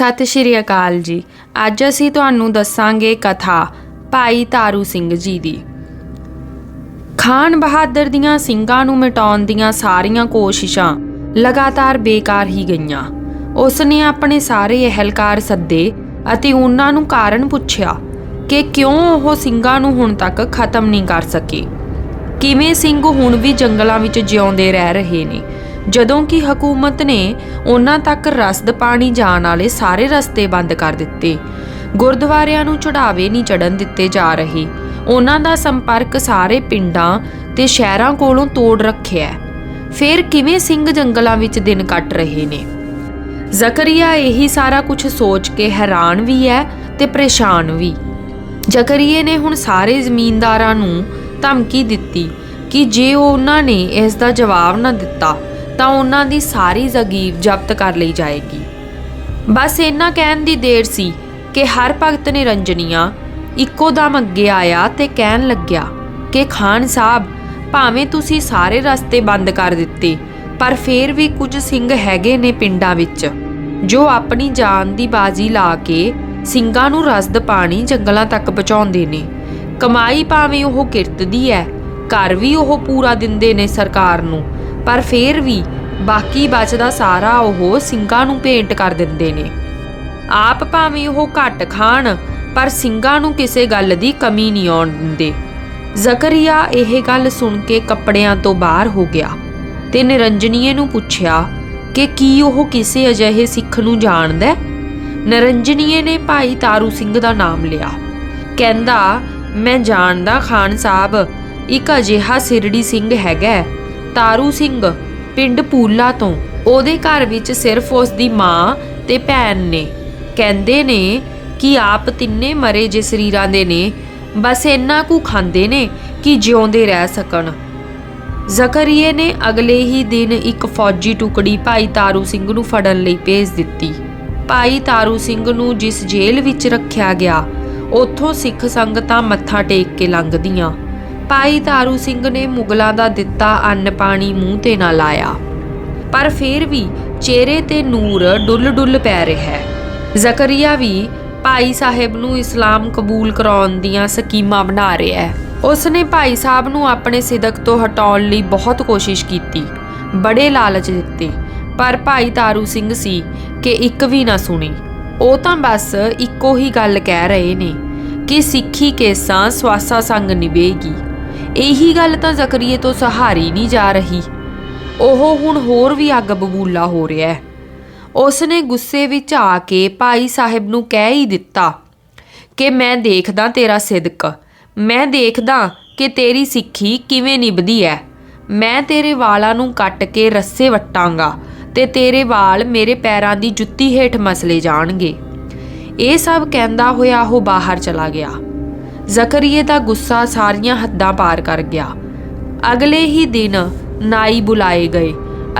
ਸਤਿ ਸ਼੍ਰੀ ਅਕਾਲ ਜੀ। ਅੱਜ ਅਸੀਂ ਤੁਹਾਨੂੰ ਦੱਸਾਂਗੇ ਕਥਾ ਭਾਈ ਤਾਰੂ ਸਿੰਘ ਜੀ ਦੀ। ਖਾਨ ਬਹਾਦਰ ਦੀਆਂ ਸਿੰਘਾਂ ਨੂੰ ਮਿਟਾਉਣ ਦੀਆਂ ਸਾਰੀਆਂ ਕੋਸ਼ਿਸ਼ਾਂ ਲਗਾਤਾਰ ਬੇਕਾਰ ਹੀ ਗਈਆਂ। ਉਸ ਨੇ ਆਪਣੇ ਸਾਰੇ ਅਹਿਲਕਾਰ ਸੱਦੇ ਅਤੇ ਉਹਨਾਂ ਨੂੰ ਕਾਰਨ ਪੁੱਛਿਆ ਕਿ ਕਿਉਂ ਉਹ ਸਿੰਘਾਂ ਨੂੰ ਹੁਣ ਤੱਕ ਖਤਮ ਨਹੀਂ ਕਰ ਸਕੇ। ਕਿਵੇਂ ਸਿੰਘ ਹੁਣ ਵੀ ਜੰਗਲਾਂ ਵਿੱਚ ਜਿਉਂਦੇ ਰਹਿ ਰਹੇ ਨੇ? ਜਦੋਂ ਕਿ ਹਕੂਮਤ ਨੇ ਉਹਨਾਂ ਤੱਕ ਰਸਦ ਪਾਣੀ ਜਾਣ ਵਾਲੇ ਸਾਰੇ ਰਸਤੇ ਬੰਦ ਕਰ ਦਿੱਤੇ। ਗੁਰਦੁਆਰਿਆਂ ਨੂੰ ਚੜਾਵੇ ਨਹੀਂ ਚੜਨ ਦਿੱਤੇ ਜਾ ਰਹੇ। ਉਹਨਾਂ ਦਾ ਸੰਪਰਕ ਸਾਰੇ ਪਿੰਡਾਂ ਤੇ ਸ਼ਹਿਰਾਂ ਕੋਲੋਂ ਤੋੜ ਰੱਖਿਆ ਫਿਰ ਕਿਵੇਂ ਸਿੰਘ ਜੰਗਲਾਂ ਵਿੱਚ ਦਿਨ ਕੱਟ ਰਹੇ ਨੇ? ਜ਼ਕਰੀਆ ਇਹੀ ਸਾਰਾ ਕੁਝ ਸੋਚ ਕੇ ਹੈਰਾਨ ਵੀ ਹੈ ਤੇ ਪਰੇਸ਼ਾਨ ਵੀ। ਜ਼ਕਰੀਏ ਨੇ ਹੁਣ ਸਾਰੇ ਜ਼ਮੀਂਦਾਰਾਂ ਨੂੰ ਧਮਕੀ ਦਿੱਤੀ ਕਿ ਜੇ ਉਹਨਾਂ ਨੇ ਇਸ ਦਾ ਜਵਾਬ ਨਾ ਦਿੱਤਾ ਤਾਂ ਉਹਨਾਂ ਦੀ ਸਾਰੀ ਜ਼ਗੀਰ ਜ਼ਬਤ ਕਰ ਲਈ ਜਾਏਗੀ। ਬਸ ਇੰਨਾ ਕਹਿਣ ਦੀ ਦੇਰ ਸੀ ਕਿ ਹਰ ਭਗਤ ਨਿਰੰਜਨੀਆ ਇੱਕੋ ਦਮ ਅੱਗੇ ਆਇਆ ਤੇ ਕਹਿਣ ਲੱਗਿਆ ਕਿ ਖਾਨ ਸਾਹਿਬ, ਭਾਵੇਂ ਤੁਸੀਂ ਸਾਰੇ ਰਸਤੇ ਬੰਦ ਕਰ ਦਿੱਤੇ, ਪਰ ਫੇਰ ਵੀ ਕੁਝ ਸਿੰਘ ਹੈਗੇ ਨੇ ਪਿੰਡਾਂ ਵਿੱਚ, ਜੋ ਆਪਣੀ ਜਾਨ ਦੀ ਬਾਜ਼ੀ ਲਾ ਕੇ ਸਿੰਘਾਂ ਨੂੰ ਰਸਦ ਪਾਣੀ ਜੰਗਲਾਂ ਤੱਕ ਪਹੁੰਚਾਉਂਦੇ ਨੇ। ਕਮਾਈ ਭਾਵੇਂ ਉਹ ਕਿਰਤ ਦੀ ਹੈ, ਘਰ ਵੀ ਉਹ ਪੂਰਾ ਦਿੰਦੇ ਨੇ ਸਰਕਾਰ ਨੂੰ। ਪਰ ਫੇਰ ਵੀ ਬਾਕੀ ਬਚਦਾ ਸਾਰਾ ਉਹ ਸਿੰਘਾਂ ਨੂੰ ਭੇਂਟ ਕਰ ਦਿੰਦੇ ਨੇ। ਆਪ ਭਾਵੇਂ ਉਹ ਘੱਟ ਖਾਣ, ਪਰ ਸਿੰਘਾਂ ਨੂੰ ਕਿਸੇ ਗੱਲ ਦੀ ਕਮੀ ਨਹੀਂ ਆਉਣ ਦਿੰਦੇ। ਜ਼ਕਰੀਆ ਇਹ ਗੱਲ ਸੁਣ ਕੇ ਕੱਪੜਿਆਂ ਤੋਂ ਬਾਹਰ ਹੋ ਗਿਆ ਤੇ ਨਿਰੰਜਨੀਏ ਨੂੰ ਪੁੱਛਿਆ ਕਿ ਕੀ ਉਹ ਕਿਸੇ ਅਜਿਹੇ ਸਿੱਖ ਨੂੰ ਜਾਣਦਾ ਹੈ? ਨਿਰੰਜਨੀਏ ਨੇ ਭਾਈ ਤਾਰੂ ਸਿੰਘ ਦਾ ਨਾਮ ਲਿਆ। ਕਹਿੰਦਾ, ਮੈਂ ਜਾਣਦਾ ਖਾਨ ਸਾਹਿਬ, ਇੱਕ ਅਜਿਹਾ ਸਿਰੜੀ ਸਿੰਘ ਹੈਗਾ ਤਾਰੂ ਸਿੰਘ ਪਿੰਡ ਪੂਲਾ ਤੋਂ। ਉਹਦੇ ਘਰ ਵਿੱਚ ਸਿਰਫ ਉਸ ਦੀ ਮਾਂ ਤੇ ਭੈਣ ਨੇ। ਕਹਿੰਦੇ ਨੇ ਕਿ ਆਪ ਤਿੰਨੇ ਮਰੇ ਜੇ ਸਰੀਰਾਂ ਦੇ ਨੇ। ਬਸ ਇੰਨਾ ਕੁ ਖਾਂਦੇ ਨੇ ਕਿ ਜਿਉਂਦੇ ਰਹਿ ਸਕਣ। ਜ਼ਕਰੀਏ ਨੇ ਅਗਲੇ ਹੀ ਦਿਨ ਇੱਕ ਫੌਜੀ ਟੁਕੜੀ ਭਾਈ ਤਾਰੂ ਸਿੰਘ ਨੂੰ ਫੜਨ ਲਈ ਭੇਜ ਦਿੱਤੀ। ਭਾਈ ਤਾਰੂ ਸਿੰਘ ਨੂੰ ਜਿਸ ਜੇਲ੍ਹ ਵਿੱਚ ਰੱਖਿਆ ਗਿਆ, ਉੱਥੋਂ ਸਿੱਖ ਸੰਗਤਾਂ ਮੱਥਾ ਟੇਕ ਕੇ ਲੰਘਦੀਆਂ। ਭਾਈ ਤਾਰੂ ਸਿੰਘ ਨੇ ਮੁਗਲਾਂ ਦਾ ਦਿੱਤਾ ਅੰਨ ਪਾਣੀ ਮੂੰਹ ਤੇ ਨਾ ਲਾਇਆ। ਪਰ ਫੇਰ ਵੀ ਚਿਹਰੇ ਤੇ ਨੂਰ ਡੁੱਲ ਡੁੱਲ ਪੈ ਰਿਹਾ ਹੈ। ਜ਼ਕਰੀਆ ਵੀ ਭਾਈ ਸਾਹਿਬ ਨੂੰ ਇਸਲਾਮ ਕਬੂਲ ਕਰਾਉਣ ਦੀਆਂ ਸਕੀਮਾਂ ਬਣਾ ਰਿਹਾ ਹੈ। ਉਸ ਨੇ ਭਾਈ ਸਾਹਿਬ ਨੂੰ ਆਪਣੇ ਸਿਦਕ ਤੋਂ ਹਟਾਉਣ ਲਈ ਬਹੁਤ ਕੋਸ਼ਿਸ਼ ਕੀਤੀ, ਬੜੇ ਲਾਲਚ ਦਿੱਤੇ। ਪਰ ਭਾਈ ਤਾਰੂ ਸਿੰਘ ਸੀ ਕਿ ਇੱਕ ਵੀ ਨਾ ਸੁਣੀ। ਉਹ ਤਾਂ ਬਸ ਇੱਕੋ ਹੀ ਗੱਲ ਕਹਿ ਰਹੇ ਨੇ ਕਿ ਸਿੱਖੀ ਕੇਸਾਂ ਸਵਾਸਾ ਸੰਗ ਨਿਭੇਗੀ। ਇਹੀ ਗੱਲ ਤਾਂ ਜ਼ਕਰੀਏ ਤੋਂ ਸਹਾਰੀ ਨਹੀਂ ਜਾ ਰਹੀ। ਉਹ ਹੁਣ ਹੋਰ ਵੀ ਅੱਗ ਬਬੂਲਾ ਹੋ ਰਿਹਾ ਹੈ। ਉਸ ਨੇ ਗੁੱਸੇ ਵਿੱਚ ਆ ਕੇ ਭਾਈ ਸਾਹਿਬ ਨੂੰ ਕਹਿ ਹੀ ਦਿੱਤਾ ਕਿ ਮੈਂ ਦੇਖਦਾ ਤੇਰਾ ਸਿਦਕ। ਮੈਂ ਦੇਖਦਾ ਕਿ ਤੇਰੀ ਸਿੱਖੀ ਕਿਵੇਂ ਨਿਭਦੀ ਹੈ। ਮੈਂ ਤੇਰੇ ਵਾਲਾਂ ਨੂੰ ਕੱਟ ਕੇ ਰੱਸੇ ਵਟਾਂਗਾ ਤੇ ਤੇਰੇ ਵਾਲ ਮੇਰੇ ਪੈਰਾਂ ਦੀ ਜੁੱਤੀ ਹੇਠ ਮਸਲੇ ਜਾਣਗੇ। ਇਹ ਸਭ ਕਹਿੰਦਾ ਹੋਇਆ ਉਹ ਬਾਹਰ ਚਲਾ ਗਿਆ। ਜ਼ਕਰੀਏ ਦਾ ਗੁੱਸਾ ਸਾਰੀਆਂ ਹੱਦਾਂ ਪਾਰ ਕਰ ਗਿਆ। ਅਗਲੇ ਹੀ ਦਿਨ ਨਾਈ ਬੁਲਾਏ ਗਏ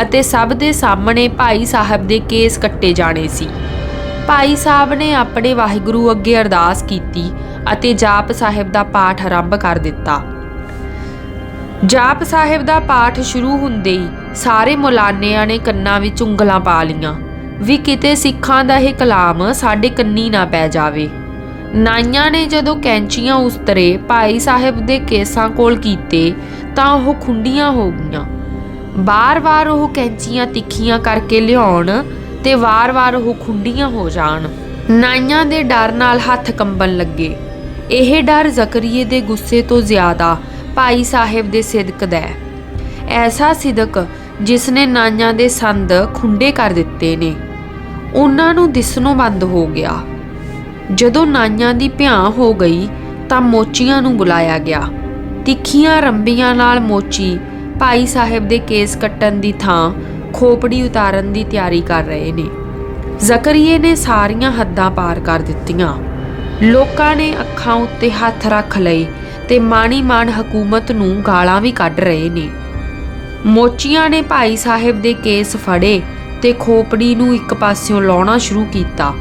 ਅਤੇ ਸਭ ਦੇ ਸਾਹਮਣੇ ਭਾਈ ਸਾਹਿਬ ਦੇ ਕੇਸ ਕੱਟੇ ਜਾਣੇ ਸੀ। ਭਾਈ ਸਾਹਿਬ ਨੇ ਆਪਣੇ ਵਾਹਿਗੁਰੂ ਅੱਗੇ ਅਰਦਾਸ ਕੀਤੀ ਅਤੇ ਜਾਪ ਸਾਹਿਬ ਦਾ ਪਾਠ ਆਰੰਭ ਕਰ ਦਿੱਤਾ। ਜਾਪ ਸਾਹਿਬ ਦਾ ਪਾਠ ਸ਼ੁਰੂ ਹੁੰਦੇ ਹੀ ਸਾਰੇ ਮੁਲਾਨਿਆਂ ਨੇ ਕੰਨਾਂ ਵਿੱਚ ਉਂਗਲਾਂ ਪਾ ਲੀਆਂ ਵੀ ਕਿਤੇ ਸਿੱਖਾਂ ਦਾ ਇਹ ਕਲਾਮ ਸਾਡੇ ਕੰਨੀ ਨਾ ਪੈ ਜਾਵੇ। ਨਾਈਆਂ ਨੇ ਜਦੋਂ ਕੈਂਚੀਆਂ ਉਸਤਰੇ ਭਾਈ ਸਾਹਿਬ ਦੇ ਕੇਸਾਂ ਕੋਲ ਕੀਤੇ ਤਾਂ ਉਹ ਖੁੰਡੀਆਂ ਹੋ ਗਈਆਂ। ਬਾਰ-ਬਾਰ ਉਹ ਕੈਂਚੀਆਂ ਤਿੱਖੀਆਂ ਕਰਕੇ ਲਿਆਉਣ ਤੇ ਵਾਰ-ਵਾਰ ਉਹ ਖੁੰਡੀਆਂ ਹੋ ਜਾਣ। ਨਾਈਆਂ ਦੇ ਡਰ ਨਾਲ ਹੱਥ ਕੰਬਣ ਲੱਗੇ। ਇਹ ਡਰ ਜ਼ਕਰੀਏ ਦੇ ਗੁੱਸੇ ਤੋਂ ਜ਼ਿਆਦਾ ਭਾਈ ਸਾਹਿਬ ਦੇ ਸਿਦਕ ਦਾ ਹੈ। ਐਸਾ ਸਿਦਕ ਜਿਸ ਨੇ ਨਾਈਆਂ ਦੇ ਸੰਦ ਖੁੰਡੇ ਕਰ ਦਿੱਤੇ ਨੇ। ਉਹਨਾਂ ਨੂੰ ਦਿਸਣੋਂ ਬੰਦ ਹੋ ਗਿਆ। ਜਦੋਂ ਨਾਈਆਂ ਦੀ ਭਿਆਂ ਹੋ ਗਈ ਤਾਂ ਮੋਚੀਆਂ ਨੂੰ ਬੁਲਾਇਆ ਗਿਆ। ਤਿੱਖੀਆਂ ਰੰਬੀਆਂ ਨਾਲ ਮੋਚੀ ਭਾਈ ਸਾਹਿਬ ਦੇ ਕੇਸ ਕੱਟਣ ਦੀ ਥਾਂ ਖੋਪੜੀ ਉਤਾਰਨ ਦੀ ਤਿਆਰੀ ਕਰ ਰਹੇ ਨੇ। ਜ਼ਕਰੀਏ ਨੇ ਸਾਰੀਆਂ ਹੱਦਾਂ ਪਾਰ ਕਰ ਦਿੱਤੀਆਂ। ਲੋਕਾਂ ਨੇ ਅੱਖਾਂ ਉੱਤੇ ਹੱਥ ਰੱਖ ਲਏ ਤੇ ਮਾਣੀ ਮਾਨ ਹਕੂਮਤ ਨੂੰ ਗਾਲਾਂ ਵੀ ਕੱਢ ਰਹੇ ਨੇ। ਮੋਚੀਆਂ ਨੇ ਭਾਈ ਸਾਹਿਬ ਦੇ ਕੇਸ ਫੜੇ ਤੇ ਖੋਪੜੀ ਨੂੰ ਇੱਕ ਪਾਸਿਓਂ ਲਾਉਣਾ ਸ਼ੁਰੂ ਕੀਤਾ।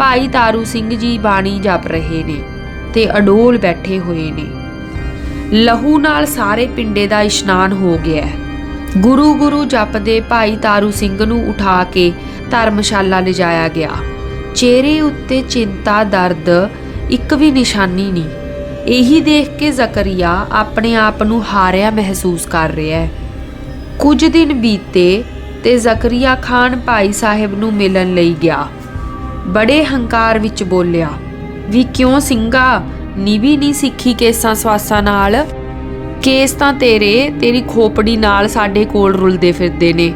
ਭਾਈ ਤਾਰੂ ਸਿੰਘ ਜੀ ਬਾਣੀ ਜਪ ਰਹੇ ਨੇ ਤੇ ਅਡੋਲ ਬੈਠੇ ਹੋਏ ਨੇ। ਲਹੂ ਨਾਲ ਸਾਰੇ ਪਿੰਡੇ ਦਾ ਇਸ਼ਨਾਨ ਹੋ ਗਿਆ ਹੈ। ਗੁਰੂ ਗੁਰੂ ਜਪਦੇ ਭਾਈ ਤਾਰੂ ਸਿੰਘ ਨੂੰ ਉਠਾ ਕੇ ਧਰਮਸ਼ਾਲਾ ਲਿਜਾਇਆ ਗਿਆ। ਚਿਹਰੇ ਉੱਤੇ ਚਿੰਤਾ, ਦਰਦ, ਇੱਕ ਵੀ ਨਿਸ਼ਾਨੀ ਨਹੀਂ। ਇਹੀ ਦੇਖ ਕੇ ਜ਼ਕਰੀਆ ਆਪਣੇ ਆਪ ਨੂੰ ਹਾਰਿਆ ਮਹਿਸੂਸ ਕਰ ਰਿਹਾ ਹੈ। ਕੁਝ ਦਿਨ ਬੀਤੇ ਤੇ ਜ਼ਕਰੀਆ ਖਾਨ ਭਾਈ ਸਾਹਿਬ ਨੂੰ ਮਿਲਣ ਲਈ ਗਿਆ। ਬੜੇ ਹੰਕਾਰ ਵਿੱਚ ਬੋਲਿਆ, ਵੀ ਕਿਉਂ ਸਿੰਘਾ ਨਿਭੀ ਨਹੀਂ ਸਿੱਖੀ ਕੇਸਾਂ ਸਵਾਸਾਂ ਨਾਲ? ਕੇਸ ਤਾਂ ਤੇਰੇ, ਤੇਰੀ ਖੋਪੜੀ ਨਾਲ ਸਾਡੇ ਕੋਲ ਰੁਲਦੇ ਫਿਰਦੇ ਨੇ।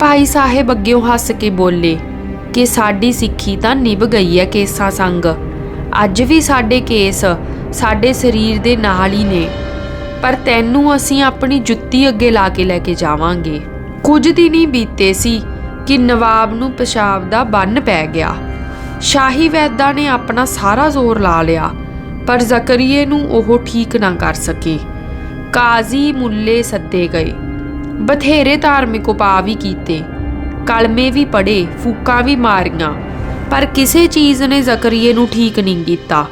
ਭਾਈ ਸਾਹਿਬ ਅੱਗਿਓਂ ਹੱਸ ਕੇ ਬੋਲੇ, ਕਿ ਸਾਡੀ ਸਿੱਖੀ ਤਾਂ ਨਿਭ ਗਈ ਹੈ ਕੇਸਾਂ ਸੰਗ। ਅੱਜ ਵੀ ਸਾਡੇ ਕੇਸ ਸਾਡੇ ਸਰੀਰ ਦੇ ਨਾਲ ਹੀ ਨੇ। ਪਰ ਤੈਨੂੰ ਅਸੀਂ ਆਪਣੀ ਜੁੱਤੀ ਅੱਗੇ ਲਾ ਕੇ ਲੈ ਕੇ ਜਾਵਾਂਗੇ। ਕੁਝ ਦਿਨ ਹੀ ਬੀਤੇ ਸੀ ਕਿ ਨਵਾਬ ਨੂੰ ਪਿਸ਼ਾਬ ਦਾ ਬੰਨ ਪੈ ਗਿਆ। ਸ਼ਾਹੀ ਵੈਦਾਂ ਨੇ ਆਪਣਾ ਸਾਰਾ ਜ਼ੋਰ ਲਾ ਲਿਆ, ਪਰ ਜ਼ਕਰੀਏ ਨੂੰ ਉਹ ਠੀਕ ਨਾ ਕਰ ਸਕੇ। ਕਾਜ਼ੀ ਮੁੱਲੇ ਸੱਦੇ ਗਏ। ਬਥੇਰੇ ਧਾਰਮਿਕ ਉਪਾਅ ਵੀ ਕੀਤੇ। ਕਲਮੇ ਵੀ ਪੜੇ ਫੂਕਾਂ ਵੀ ਮਾਰੀਆਂ, ਪਰ ਕਿਸੇ ਚੀਜ਼ ਨੇ ਜ਼ਕਰੀਏ ਨੂੰ ਠੀਕ ਨਹੀਂ ਕੀਤਾ।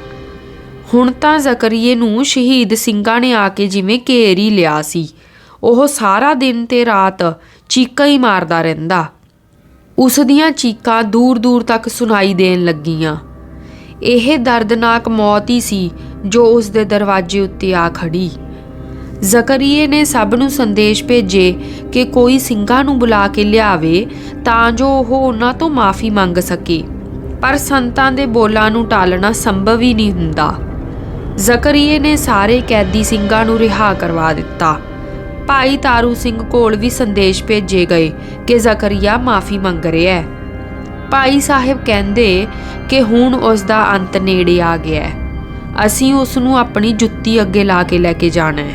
ਹੁਣ ਤਾਂ ਜ਼ਕਰੀਏ ਨੂੰ ਸ਼ਹੀਦ ਸਿੰਘਾਂ ਨੇ ਆ ਕੇ ਜਿਵੇਂ ਘੇਰ ਹੀ ਲਿਆ ਸੀ। ਉਹ ਸਾਰਾ ਦਿਨ ਤੇ ਰਾਤ ਚੀਕਾਂ ਹੀ ਮਾਰਦਾ ਰਹਿੰਦਾ। ਉਸ ਦੀਆਂ ਚੀਕਾਂ ਦੂਰ-ਦੂਰ ਤੱਕ ਸੁਣਾਈ ਦੇਣ ਲੱਗੀਆਂ। ਇਹ ਦਰਦਨਾਕ ਮੌਤ ਹੀ ਸੀ ਜੋ ਉਸ ਦੇ ਦਰਵਾਜ਼ੇ ਉੱਤੇ ਆ ਖੜੀ। ਜ਼ਕਰੀਏ ਨੇ ਸਭ ਨੂੰ ਸੰਦੇਸ਼ ਭੇਜੇ ਕਿ ਕੋਈ ਸਿੰਘਾਂ ਨੂੰ ਬੁਲਾ ਕੇ ਲਿਆਵੇ ਤਾਂ ਜੋ ਉਹ ਉਹਨਾਂ ਤੋਂ ਮਾਫੀ ਮੰਗ ਸਕੇ। ਪਰ ਸੰਤਾਂ ਦੇ ਬੋਲਾਂ ਨੂੰ ਟਾਲਣਾ ਸੰਭਵ ਹੀ ਨਹੀਂ ਹੁੰਦਾ। ਜ਼ਕਰੀਏ ਨੇ ਸਾਰੇ ਕੈਦੀ ਸਿੰਘਾਂ ਨੂੰ ਰਿਹਾ ਕਰਵਾ ਦਿੱਤਾ। ਭਾਈ ਤਾਰੂ ਸਿੰਘ ਕੋਲ ਵੀ ਸੰਦੇਸ਼ ਭੇਜੇ ਗਏ ਕਿ ਜ਼ਕਰੀਆ ਮਾਫੀ ਮੰਗ ਰਿਹਾ ਹੈ। ਭਾਈ ਸਾਹਿਬ ਕਹਿੰਦੇ ਕਿ ਹੁਣ ਉਸ ਦਾ ਅੰਤ ਨੇੜੇ ਆ ਗਿਆ ਹੈ। ਅਸੀਂ ਉਸ ਨੂੰ ਆਪਣੀ ਜੁੱਤੀ ਅੱਗੇ ਲਾ ਕੇ ਲੈ ਕੇ ਜਾਣਾ ਹੈ।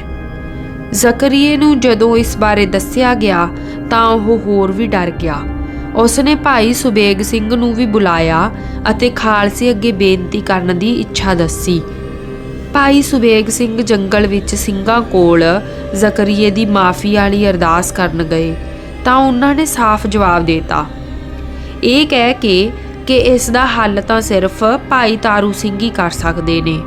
ਜ਼ਕਰੀਏ ਨੂੰ ਜਦੋਂ ਇਸ ਬਾਰੇ ਦੱਸਿਆ ਗਿਆ ਤਾਂ ਉਹ ਹੋਰ ਵੀ ਡਰ ਗਿਆ। ਉਸ ਨੇ ਭਾਈ ਸੁਬੇਗ ਸਿੰਘ ਨੂੰ ਵੀ ਬੁਲਾਇਆ ਅਤੇ ਖਾਲਸੇ ਅੱਗੇ ਬੇਨਤੀ ਕਰਨ ਦੀ ਇੱਛਾ ਦੱਸੀ ਭਾਈ ਸੁਬੇਗ ਸਿੰਘ ਜੰਗਲ ਵਿੱਚ ਸਿੰਘਾਂ ਕੋਲ ਜ਼ਕਰੀਏ ਦੀ ਮਾਫੀ ਵਾਲੀ ਅਰਦਾਸ ਕਰਨ ਗਏ, ਤਾਂ ਉਹਨਾਂ ਨੇ ਸਾਫ਼ ਜਵਾਬ ਦਿੱਤਾ। ਇਹ ਕਹਿ ਕੇ ਕਿ ਇਸ ਦਾ ਹੱਲ ਤਾਂ ਸਿਰਫ ਭਾਈ ਤਾਰੂ ਸਿੰਘ ਹੀ ਕਰ ਸਕਦੇ ਨੇ।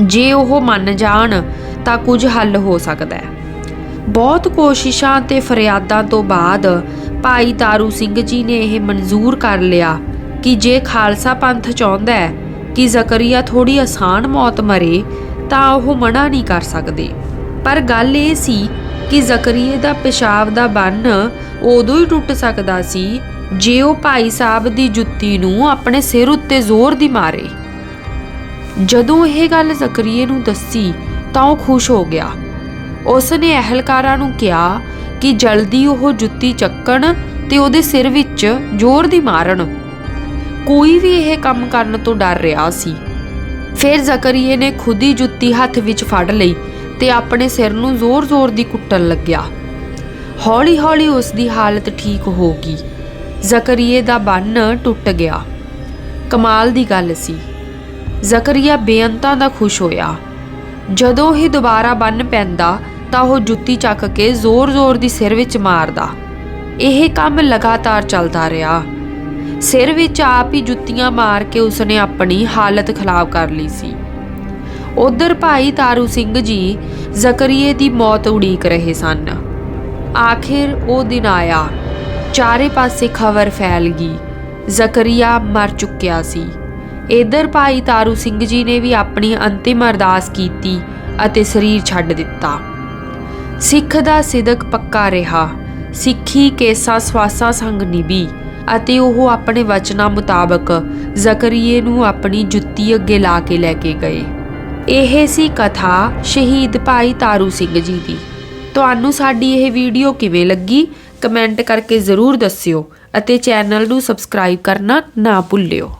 ਜੇ ਉਹ ਮੰਨ ਜਾਣ, ਤਾਂ ਕੁਝ ਹੱਲ ਹੋ ਸਕਦਾ ਹੈ। ਬਹੁਤ ਕੋਸ਼ਿਸ਼ਾਂ ਤੇ ਫਰਿਆਦਾਂ ਤੋਂ ਬਾਅਦ ਭਾਈ ਤਾਰੂ ਸਿੰਘ ਜੀ ਨੇ ਇਹ ਮਨਜ਼ੂਰ ਕਰ ਲਿਆ ਕਿ ਜੇ ਖਾਲਸਾ ਪੰਥ ਚਾਹੁੰਦਾ ਹੈ ਕਿ ਜ਼ਕਰੀਆ ਥੋੜੀ ਆਸਾਨ ਮੌਤ ਮਰੇ ਤਾਂ ਉਹ ਮਨਾ ਨਹੀਂ ਕਰ ਸਕਦੇ। ਪਰ ਗੱਲ ਇਹ ਸੀ ਕਿ ਜ਼ਕਰੀਏ ਦਾ ਪਿਸ਼ਾਬ ਦਾ ਬੰਨ ਉਦੋਂ ਹੀ ਟੁੱਟ ਸਕਦਾ ਸੀ ਜੇ ਉਹ ਭਾਈ ਸਾਹਿਬ ਦੀ ਜੁੱਤੀ ਨੂੰ ਆਪਣੇ ਸਿਰ ਉੱਤੇ ਜ਼ੋਰ ਦੀ ਮਾਰੇ। ਜਦੋਂ ਇਹ ਗੱਲ ਜ਼ਕਰੀਏ ਨੂੰ ਦੱਸੀ ਤਾਂ ਉਹ ਖੁਸ਼ ਹੋ ਗਿਆ। ਉਸ ਨੇ ਅਹਲਕਾਰਾਂ ਨੂੰ ਕਿਹਾ ਕਿ ਜਲਦੀ ਉਹ ਜੁੱਤੀ ਚੱਕਣ ਤੇ ਉਹਦੇ ਸਿਰ ਵਿੱਚ ਜ਼ੋਰ ਦੀ ਮਾਰਨ। ਕੋਈ ਵੀ ਇਹ ਕੰਮ ਕਰਨ ਤੋਂ ਡਰ ਰਿਹਾ ਸੀ। ਫਿਰ ਜ਼ਕਰੀਏ ਨੇ ਖੁਦ ਹੀ ਜੁੱਤੀ ਹੱਥ ਵਿੱਚ ਫੜ ਲਈ ਤੇ ਆਪਣੇ ਸਿਰ ਨੂੰ ਜ਼ੋਰ-ਜ਼ੋਰ ਦੀ ਕੁੱਟਣ ਲੱਗਿਆ। ਹੌਲੀ-ਹੌਲੀ ਉਸ ਦੀ ਹਾਲਤ ਠੀਕ ਹੋ ਗਈ। ਜ਼ਕਰੀਏ ਦਾ ਬੰਨ ਟੁੱਟ ਗਿਆ। ਕਮਾਲ ਦੀ ਗੱਲ ਸੀ। ਜ਼ਕਰੀਆ ਬੇਅੰਤਾਂ ਦਾ ਖੁਸ਼ ਹੋਇਆ। ਜਦੋਂ ਹੀ ਦੁਬਾਰਾ ਬੰਨ ਪੈਂਦਾ ਤਾਂ ਉਹ ਜੁੱਤੀ ਚੱਕ ਕੇ ਜ਼ੋਰ-ਜ਼ੋਰ ਦੀ ਸਿਰ ਵਿੱਚ ਮਾਰਦਾ। ਇਹ ਕੰਮ ਲਗਾਤਾਰ ਚੱਲਦਾ ਰਿਹਾ। ਸਿਰ ਵਿੱਚ ਆਪ ਹੀ ਜੁੱਤੀਆਂ ਮਾਰ ਕੇ ਉਸਨੇ ਆਪਣੀ ਹਾਲਤ ਖਰਾਬ ਕਰ ਲਈ ਸੀ। ਉਧਰ ਭਾਈ ਤਾਰੂ ਸਿੰਘ ਜੀ ਜ਼ਕਰੀਏ ਦੀ ਮੌਤ ਉਡੀਕ ਰਹੇ ਸਨ। ਆਖਿਰ ਉਹ ਦਿਨ ਆਇਆ। ਚਾਰੇ ਪਾਸੇ ਖਬਰ ਫੈਲ ਗਈ। ਜ਼ਕਰੀਆ ਮਰ ਚੁੱਕਿਆ ਸੀ। ਇਧਰ ਭਾਈ ਤਾਰੂ ਸਿੰਘ ਜੀ ਨੇ ਵੀ ਆਪਣੀ ਅੰਤਿਮ ਅਰਦਾਸ ਕੀਤੀ ਅਤੇ ਸਰੀਰ ਛੱਡ ਦਿੱਤਾ। ਸਿੱਖ ਦਾ ਸਿਦਕ ਪੱਕਾ ਰਿਹਾ। ਸਿੱਖੀ ਕੇਸਾ ਸਵਾਸਾ ਸੰਗ ਨਿਭੀ। ਅਤੇ ਉਹ ਆਪਣੇ ਵਚਨਾਂ ਮੁਤਾਬਕ ਜ਼ਕਰੀਏ ਨੂੰ ਆਪਣੀ ਜੁੱਤੀ ਅੱਗੇ ਲਾ ਕੇ ਲੈ ਕੇ ਗਏ। ਇਹ ਸੀ ਕਥਾ ਸ਼ਹੀਦ ਭਾਈ ਤਾਰੂ ਸਿੰਘ ਜੀ ਦੀ। ਤੁਹਾਨੂੰ ਸਾਡੀ ਇਹ ਵੀਡੀਓ ਕਿਵੇਂ ਲੱਗੀ? ਕਮੈਂਟ ਕਰਕੇ ਜ਼ਰੂਰ ਦੱਸਿਓ ਅਤੇ ਚੈਨਲ ਨੂੰ ਸਬਸਕ੍ਰਾਈਬ ਕਰਨਾ ਨਾ ਭੁੱਲਿਓ।